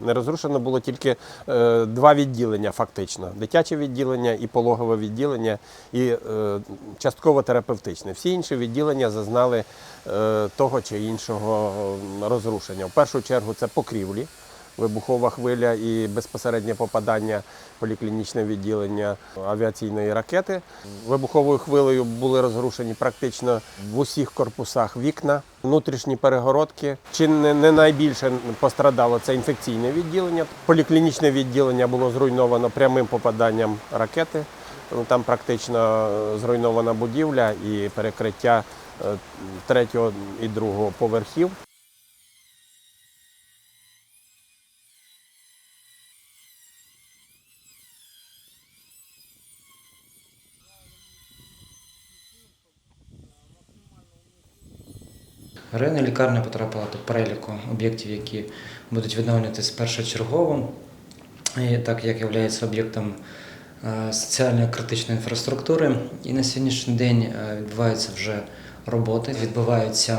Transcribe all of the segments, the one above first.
Не розрушено було тільки е, два відділення, фактично: дитяче відділення і пологове відділення, і е, частково терапевтичне. Всі інші відділення зазнали е, того чи іншого розрушення. В першу чергу це покрівлі. Вибухова хвиля і безпосереднє попадання поліклінічне відділення авіаційної ракети. Вибуховою хвилею були розрушені практично в усіх корпусах вікна, внутрішні перегородки. Чи не, найбільше пострадало це інфекційне відділення. Поліклінічне відділення було зруйновано прямим попаданням ракети. Ну, Там практично е, зруйнована будівля і перекриття е, третього і другого поверхів. Районна лікарня потрапила до переліку об'єктів, які будуть відновлюватись першочергово, і так як є об'єктом е, соціальної критичної інфраструктури. І на сьогоднішній день е, відбуваються вже роботи, відбувається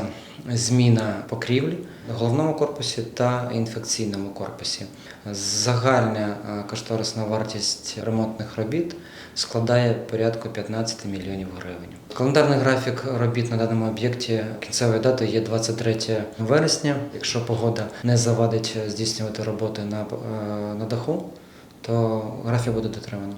зміна покрівлі в головному корпусі та інфекційному корпусі. Загальна е, кошторисна вартість ремонтних робіт складає порядку 15 мільйонів гривень. Календарний графік робіт на даному об'єкті кінцевою датою є 23 вересня. Якщо погода не завадить здійснювати роботи на, е, на даху, то графік буде дотримано.